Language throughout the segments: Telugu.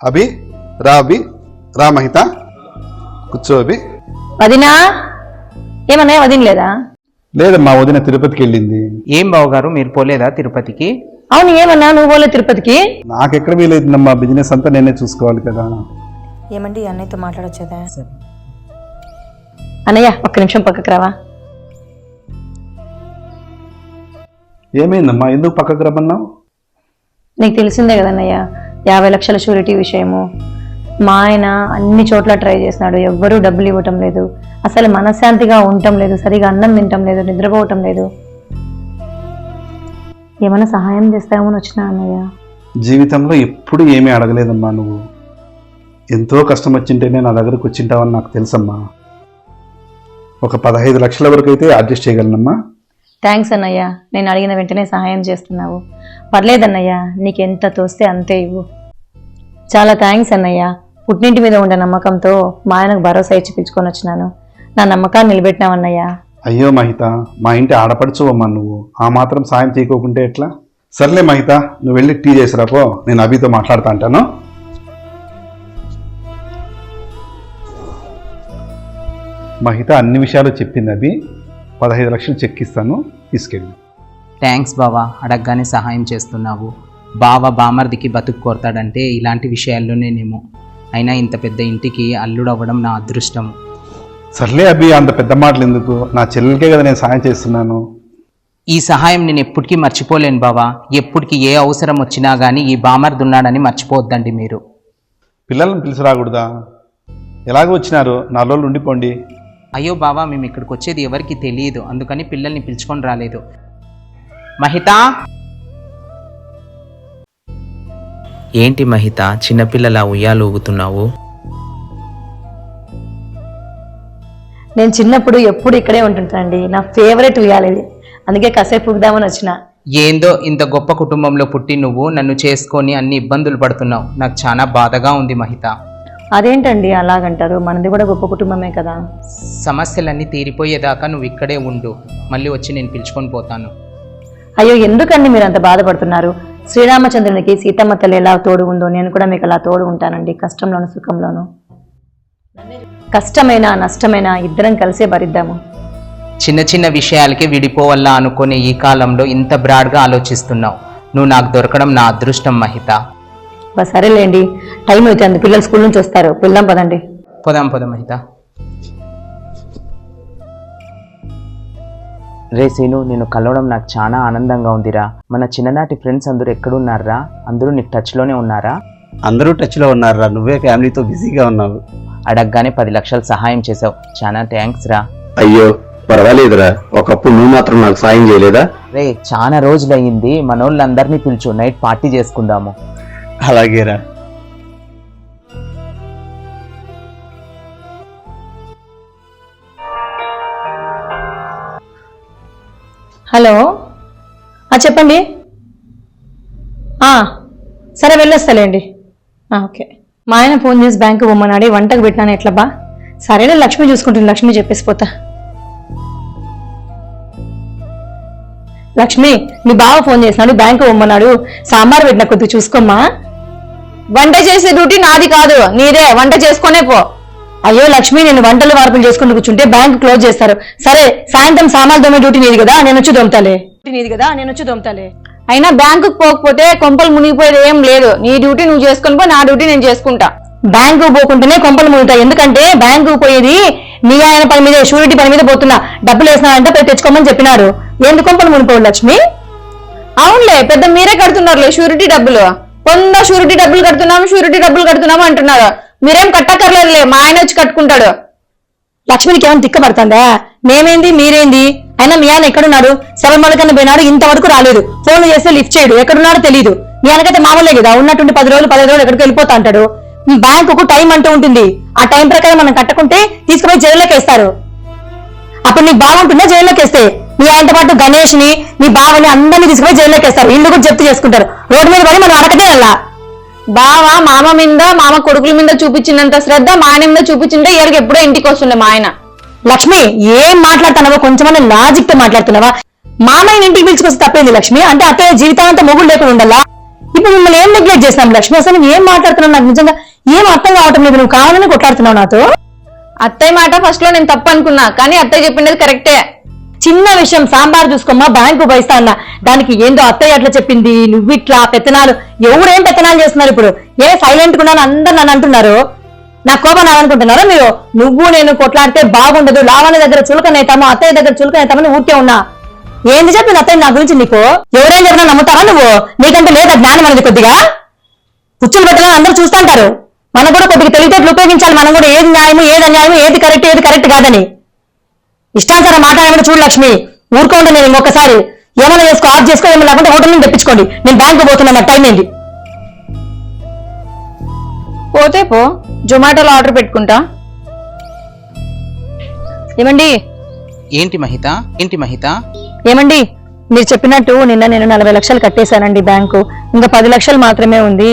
అభి రా అభి రా మహిత కూర్చో అభి. వదినా? ఏమన్నా వదిన లేదా? లేదమ్మా వదిన తిరుపతికి వెళ్ళింది. ఏం బావగారు మీరు పోలేదా తిరుపతికి? అవును ఏమన్నా నువ్వు పోలే తిరుపతికి? నాకెక్కడ వీలైతుందమ్మా బిజినెస్ అంతా నేనే చూసుకోవాలి కదా. ఏమండి అన్నయ్యతో మాట్లాడొచ్చదా? అన్నయ్య ఒక్క నిమిషం పక్కకు రావా? ఏమైందమ్మా ఎందుకు పక్కకు రమ్మన్నావు? నీకు తెలిసిందే కదన్నయ్య యాభై లక్షల షూరిటీ విషయము. మా ఆయన అన్ని చోట్ల ట్రై చేసినాడు. ఎవ్వరూ డబ్బులు ఇవ్వటం లేదు. అసలు మనశ్శాంతిగా ఉండటం లేదు. సరిగా అన్నం తినటం లేదు. నిద్రపోవటం లేదు. ఏమైనా సహాయం చేస్తామని వచ్చినా అన్నయ్య? జీవితంలో ఎప్పుడు ఏమీ అడగలేదమ్మా నువ్వు. ఎంతో కష్టం వచ్చింటేనే నా దగ్గరకు వచ్చింటావని నాకు తెలుసమ్మా. ఒక పదహైదు లక్షల వరకు అయితే అడ్జస్ట్ చేయగలనమ్మా. థ్యాంక్స్ అన్నయ్య నేను అడిగిన వెంటనే సహాయం చేస్తున్నావు. పర్లేదన్నయ్య నీకెంత తోస్తే అంతే ఇవ్వు. చాలా థ్యాంక్స్ అన్నయ్య. పుట్టింటి మీద ఉండే నమ్మకంతో మా ఆయనకు భరోసా ఇచ్చి పిలుచుకొని వచ్చినాను. నా నమ్మకాన్ని నిలబెట్టినావన్నయ్య అయ్యో మహిత మా ఇంటి ఆడపడుచువమ్మా నువ్వు. ఆ మాత్రం సాయం చేయకోకుంటే ఎట్లా? సర్లే మహిత నువ్వు వెళ్ళి టీ చేసిరాపో నేను అభితో మాట్లాడుతా అంటాను. మహిత అన్ని విషయాలు చెప్పింది అభి. పదహైదు లక్షలు చెక్ ఇస్తాను తీసుకెళ్ళి థ్యాంక్స్ బావా అడగగానే సహాయం చేస్తున్నావు. బావ బామర్దికి బతుకు కోరతాడంటే ఇలాంటి విషయాల్లోనేనేమో అయినా ఇంత పెద్ద ఇంటికి అల్లుడు అవ్వడం నా అదృష్టం. సర్లే అభి అంత పెద్ద మాటలు ఎందుకు నా చెల్లెలకే కదా నేను సాయం చేస్తున్నాను. ఈ సహాయం నేను ఎప్పటికీ మర్చిపోలేను బావా. ఎప్పటికీ ఏ అవసరం వచ్చినా కానీ ఈ బామర్ది ఉన్నాడని మర్చిపోవద్దండి మీరు. పిల్లల్ని పిలిచి రాకూడదా? ఎలాగో వచ్చినారు? నా రోజులు ఉండిపోండి. అయ్యో బావా మేము ఇక్కడికి వచ్చేది ఎవరికి తెలియదు. అందుకని పిల్లల్ని పిలుచుకొని రాలేదు. మహిత? ఏంటి మహిత చిన్నపిల్లల ఉయ్యాలు ఊగుతున్నావు? నేను చిన్నప్పుడు ఎప్పుడు ఇక్కడే ఉంటుంటానండి. నా ఫేవరెట్ ఉయ్యాలిది అందుకే కాసేపు ఊగుదామని వచ్చిన. ఏందో ఇంత గొప్ప కుటుంబంలో పుట్టి నువ్వు నన్ను చేసుకొని అన్ని ఇబ్బందులు పడుతున్నావు. నాకు చాలా బాధగా ఉంది మహిత. అదేంటండి అలాగంటారు? మనది కూడా గొప్ప కుటుంబమే కదా. సమస్యలన్నీ తీరిపోయేదాకా నువ్వు ఇక్కడే ఉండు. మళ్ళీ వచ్చి నేను పిలుచుకొని పోతాను. అయ్యో ఎందుకండి మీరు అంత బాధపడుతున్నారు? శ్రీరామచంద్రునికి సీతమ్మ తల్లి ఎలా తోడు ఉందో నేను కూడా మీకు అలా తోడు ఉంటానండి కష్టంలోను సుఖంలోను. కష్టమైన నష్టమైన ఇద్దరం కలిసే భరిద్దాము. చిన్న చిన్న విషయాలకే విడిపోవల్లా అనుకునే ఈ కాలంలో ఇంత బ్రాడ్గా ఆలోచిస్తున్నావు. నువ్వు నాకు దొరకడం నా అదృష్టం మహిత. సరేలేండి. టైం అవుతుంది పిల్లలు స్కూల్ నుంచి వస్తారు. పిల్లం పదండి. పోదాం పోదాం మహిత రే సీను నేను కలవడం నాకు చాలా ఆనందంగా ఉందిరా. మన చిన్ననాటి ఫ్రెండ్స్ అందరూ ఎక్కడున్నారా? అందరూ నీకు టచ్లోనే ఉన్నారా? అందరూ టచ్లో ఉన్నారురా నువ్వే ఫ్యామిలీతో బిజీగా ఉన్నావు. అడగగానే పది లక్షలు సహాయం చేసావు చాలా థ్యాంక్స్ రా. అయ్యో పర్వాలేదురా. ఒకప్పుడు నువ్వు మాత్రం నాకు సాయం చేయలేదా? రే చాలా రోజులయ్యింది. మనోళ్ళందరినీ పిలుచు. నైట్ పార్టీ చేసుకుందాము. అలాగేరా. హలో? ఆ, చెప్పండి. ఆ, సరే వెళ్ళొస్తాలేండి. ఓకే. మా ఆయన ఫోన్ చేసి బ్యాంకు పొమ్మన్నాడు వంటకు పెట్టినాను ఎట్లా బా లక్ష్మి చూసుకుంటుంది. లక్ష్మి చెప్పేసి పోతా. లక్ష్మి మీ బావ ఫోన్ చేసినాడు బ్యాంకు పొమ్మన్నాడు సాంబార్ పెట్టిన కొద్దిగా చూసుకోమ్మా. వంట చేసే డ్యూటీ నాది కాదు నీదే. వంట చేసుకునే పో. అయ్యో లక్ష్మి నేను వంటలు వార్పులు చేసుకుని కూర్చుంటే బ్యాంక్ క్లోజ్ చేస్తారు. సరే సాయంత్రం సామాన్లు దొమ్మే డ్యూటీ నీది కదా నేను వచ్చి దొమ్ముతాలే డ్యూటీ నీది కదా నేను వచ్చి దొమ్ముతాలే అయినా బ్యాంకుకు పోకపోతే కొంపలు మునిగిపోయేది ఏం లేదు. నీ డ్యూటీ నువ్వు చేసుకుని పో నా డ్యూటీ నేను చేసుకుంటా. బ్యాంకు పోకుంటేనే కొంపలు మునుగుతాయి. ఎందుకంటే బ్యాంకు పోయేది మీ ఆయన పని మీద షూరిటీ పని మీద పోతున్నా. డబ్బులు వేసినారంటే పోయి తెచ్చుకోమని చెప్పినారు. ఎందుకు కొంపలు మునిపోవు లక్ష్మి? అవునులే పెద్ద మీరే కడుతున్నారులే షూరిటీ డబ్బులు. పొంద షూరిటీ డబ్బులు కడుతున్నాము షూరిటీ డబ్బులు కడుతున్నాము అంటున్నారు మీరేం కట్టక్కర్లేదులే మా ఆయన వచ్చి కట్టుకుంటాడు. లక్ష్మికి ఏమైనా తిక్కపడుతుందా మేమేంది మీరేంది? అయినా మీ ఆయన ఎక్కడున్నాడు? శబరిమల పోయినాడు ఇంతవరకు రాలేదు. ఫోన్ చేస్తే లిఫ్ట్ చేయడు ఎక్కడున్నాడో తెలియదు మీ ఆయనకైతే మామూలే కదా ఉన్నటువంటి పది రోజులు పదిహేను రోజులు ఎక్కడికి వెళ్ళిపోతా అంటాడు. బ్యాంకుకు టైం అంటూ ఉంటుంది. ఆ టైం ప్రకారం మనం కట్టకుంటే తీసుకుపోయి జైల్లోకి వేస్తారు. అప్పుడు నీకు బాగుంటుందా జైల్లోకి వేస్తే? మీ ఆయనతో పాటు గణేష్ని మీ బావని అందరినీ తీసుకుపోయి జైల్లోకి వేస్తారు. ఇల్లు కూడా జప్తు చేసుకుంటారు. రోడ్డు మీద పడి మనం అడగదే అలా. బావ మామ మీద మామ కొడుకుల మీద చూపించినంత శ్రద్ధ మా ఆయన మీద చూపించింటే ఇయర్కి ఎప్పుడో ఇంటికి వస్తుండే మా ఆయన. లక్ష్మి ఏం మాట్లాడుతున్నావా కొంచెమన్నా లాజిక్తో మాట్లాడుతున్నావా? మామయ్య ఇంటికి పిలుచుకొస్తే తప్పేది లక్ష్మి? అంటే అత్తయ్య జీవితాంతా మొగుడు లేకుండా ఉండాలా? ఇప్పుడు మిమ్మల్ని ఏం నెగ్లెక్ట్ చేస్తాం లక్ష్మి? అసలు నువ్వు ఏం మాట్లాడుతున్నావు? నాకు నిజంగా ఏం అర్థం కావటం లేదు. నువ్వు కావాలని కొట్లాడుతున్నావు నాతో. అత్తయ్య మాట ఫస్ట్లో నేను తప్పు అనుకున్నా. కానీ అత్తయ్య చెప్పిండేది కరెక్టే చిన్న విషయం సాంబార్ చూసుకోమ్మా బ్యాంకు పోయిస్తా అన్న. దానికి ఏందో అత్తయ్య అట్లా చెప్పింది. నువ్వు ఇట్లా పెత్తనాలు. ఎవరేం పెత్తనాలు చేస్తున్నారు ఇప్పుడు? ఏ సైలెంట్ ఉన్నాను అందరు నన్ను అంటున్నారు. నా కోపం రాదనుకుంటున్నారా మీరు? నువ్వు నేను కొట్లాడితే బాగుండదు. లావణ్య దగ్గర చులకనైతాము అత్తయ్య దగ్గర చులకనైతామని ఊరికే ఉన్నా. ఏంది చెప్పింది అత్తయ్య నా గురించి నీకు? ఎవరేం చెప్పినా నమ్ముతావా నువ్వు? నీకంటే లేదా జ్ఞానం అనేది కొద్దిగా? కుచ్చులు పెట్టాలని అందరూ చూస్తుంటారు మనం కూడా కొద్దిగా తెలివితేటలు ఉపయోగించాలి. మనం కూడా ఏది న్యాయము ఏది అన్యాయము ఏది కరెక్ట్ ఏది కరెక్ట్ కాదని. ఇష్టానుసారం మాట్లాడమని చూడు లక్ష్మి. ఊరుకోండి నేను ఇంకొకసారి. ఏమైనా చేసుకో ఆఫ్ చేసుకో ఏమైనా లేకుంటే హోటల్ నుంచి తెప్పించుకోండి. నేను బ్యాంకు పోతున్నా నాకు టైం ఏంటి పోతే పో. జొమాటోలో ఆర్డర్ పెట్టుకుంటా. ఏమండి? ఏంటి మహిత? ఏంటి మహిత? ఏమండి? మీరు చెప్పినట్టు నిన్న నేను నలభై లక్షలు కట్టేశానండి బ్యాంకు. ఇంకా పది లక్షలు మాత్రమే ఉంది.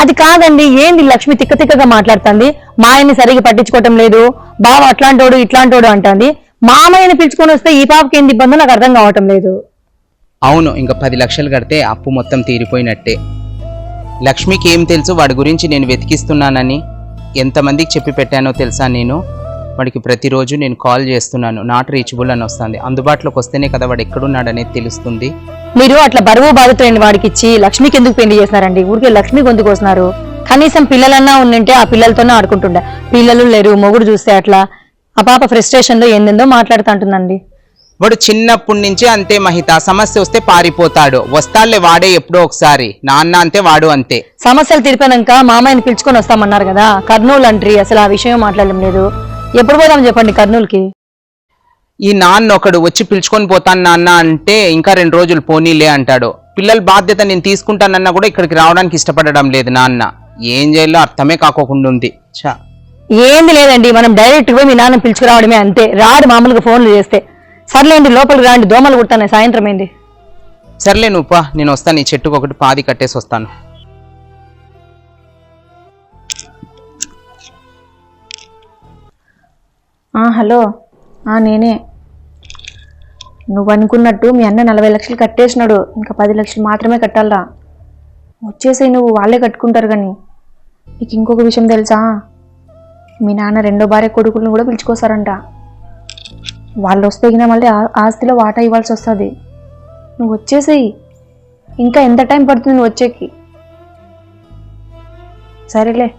అది కాదండి ఏంది లక్ష్మి తిక్క తిక్కగా మాట్లాడుతుంది? మా ఆయన్ని సరిగా పట్టించుకోవటం లేదు. బావ అట్లాంటోడు ఇట్లాంటోడు అంటుంది. మామయ్యని పిలుచుకొని వస్తే ఈ పాపకి ఏంది ఇబ్బందో నాకు అర్థం కావటం లేదు. అవును ఇంకా పది లక్షలు కడితే అప్పు మొత్తం తీరిపోయినట్టే. లక్ష్మికి ఏం తెలుసు? వాడి గురించి నేను వెతికిస్తున్నానని. ఎంతమందికి చెప్పి పెట్టానో తెలుసా నేను? వాడికి ప్రతిరోజు నేను కాల్ చేస్తున్నాను. నాట్ రీచబుల్ అని వస్తుంది. అందుబాటులోకి వస్తేనే కదా వాడు ఎక్కడున్నాడనేది తెలుస్తుంది. మీరు అట్లా బరువు బాధితులైన వాడికి ఇచ్చి లక్ష్మికి ఎందుకు పెళ్ళి చేస్తున్నారండి? ఊరికే లక్ష్మి గొంతుకు వస్తున్నారు కనీసం పిల్లలన్నా ఉండింటే ఆ పిల్లలతోనే ఆడుకుంటుండే. పిల్లలు లేరు మొగుడు చూస్తే అట్లా. ఆ పాప ఫ్రస్ట్రేషన్లో ఏందేందో మాట్లాడుతుంటుందండి. వాడు చిన్నప్పటి నుంచి అంతే మహిత. సమస్య వస్తే పారిపోతాడు. వస్తాడులే వాడే ఎప్పుడో ఒకసారి. నాన్న అంతే వాడు అంతే. సమస్యలు తీరిపోయాక మామయ్యని పిలుచుకొని వస్తామన్నారు కదా. కర్నూలు అంట్రీ అసలు ఆ విషయం మాట్లాడడం లేదు. ఎప్పుడు పోదాం చెప్పండి కర్నూలుకి? ఈ నాన్న ఒకడు వచ్చి పిలుచుకొని పోతాను నాన్న అంటే ఇంకా రెండు రోజులు పోనీలే అంటాడు. పిల్లల బాధ్యత నేను తీసుకుంటానన్నా కూడా ఇక్కడికి రావడానికి ఇష్టపడడం లేదు నాన్న. ఏం చేయాలో అర్థమే కాకోకుండా ఉంది. చా ఏంది లేదండి మనం డైరెక్ట్ పోయి మీ నాన్న పిలుచుకురావడమే అంతే. రాడు మామూలుగా ఫోన్లు చేస్తే. సర్లేండి లోపలికి రాండి దోమలు కుడతాను సాయంత్రం ఏంది సర్లే నువ్వు పా నేను వస్తాను ఈ చెట్టుకు ఒకటి పాది కట్టేసి వస్తాను. ఆ, హలో. ఆ, నేనే. నువ్వు అనుకున్నట్టు మీ అన్న నలభై లక్షలు కట్టేసినాడు. ఇంకా పది లక్షలు మాత్రమే కట్టాలరా. వచ్చేసాయి నువ్వు వాళ్ళే కట్టుకుంటారు కానీ. నీకు ఇంకొక విషయం తెలుసా? మీ నాన్న రెండో భార్య కొడుకులను కూడా పిలుచుకోసారంట వాళ్ళు వస్తే గిన మళ్ళీ ఆస్తిలో వాటా ఇవ్వాల్సి వస్తుంది. నువ్వు వచ్చేసేయి. ఇంకా ఎంత టైం పడుతుంది నువ్వు వచ్చేకి? సరేలే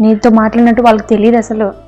నీతో మాట్లాడినట్టు వాళ్ళకి తెలియదు అసలు.